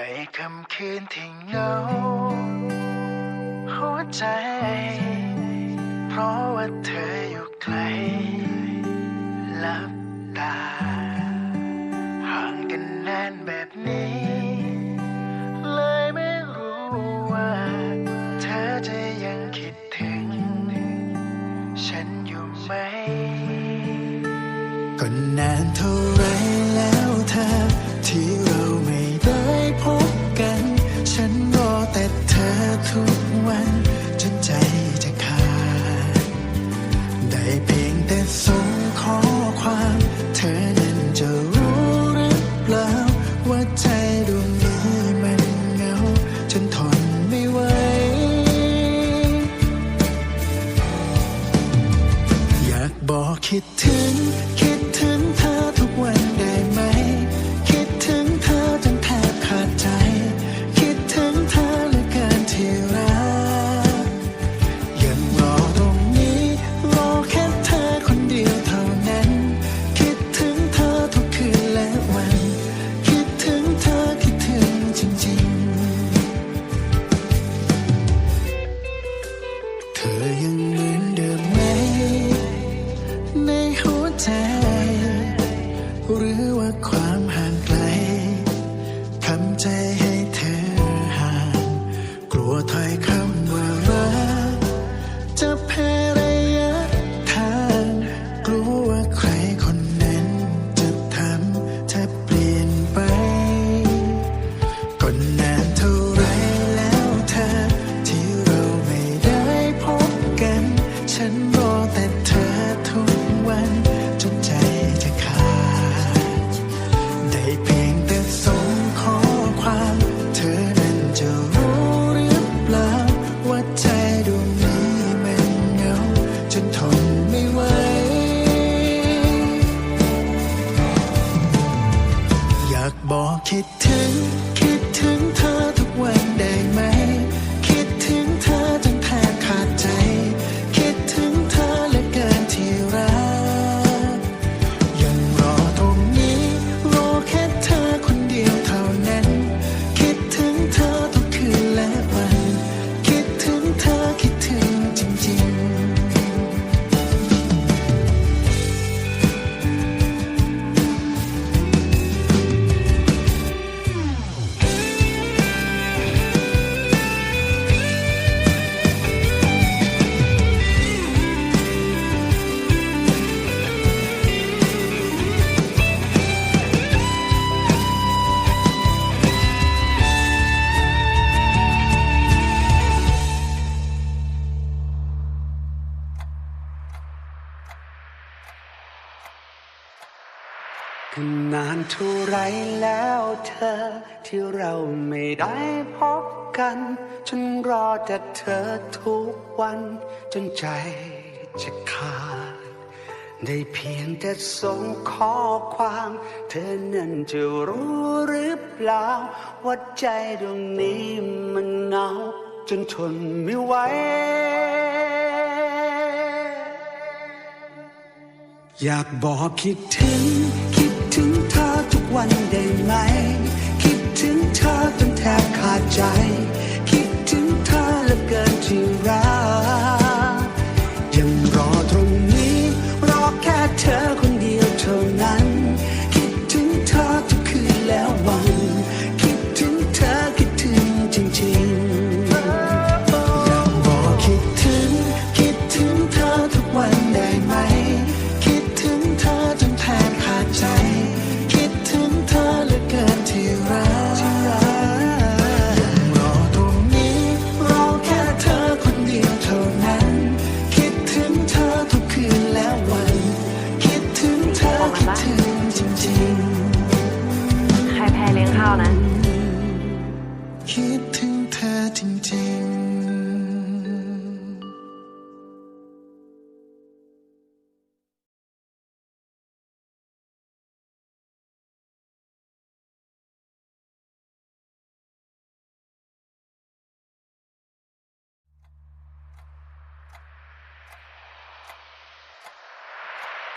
ในคำคืนที่เงา หัวใจ เพราะว่าเธออยู่ไกลหลับตา ห่างกันนานแบบนี้ เลยไม่รู้ว่า เธอจะยังคิดถึง ฉันอยู่ไหมก็นานเท่าไร kid too. cry. จะรู้หรือเปล่าว่าใจดวงนี้มันเหงาจนทนไม่ไหว อยากบอกคิดถึง คิดถึงเธอานเท่าไรแล้วเธอ ที่เราไม่ได้พบกัน ฉันรอแต่เธอทุกวัน จนใจจะขาด ได้เพียงแต่ส่งข้อความ เธอนั้นจะรู้หรือเปล่า ว่าใจดวงนี้มันเหงา จนทนไม่ไหวอยากบอกคิดถึง คิดถึง วันได้ไหม คิดถึงเธอจนแทบขาดใจ คิดถึงเธอเหลือเกินที่รักยังรอตรงนี้ รอแค่เธอ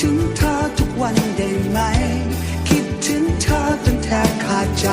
ถึงเธอทุกวันได้ไหม คิดถึงเธอจนแทบขาดใจ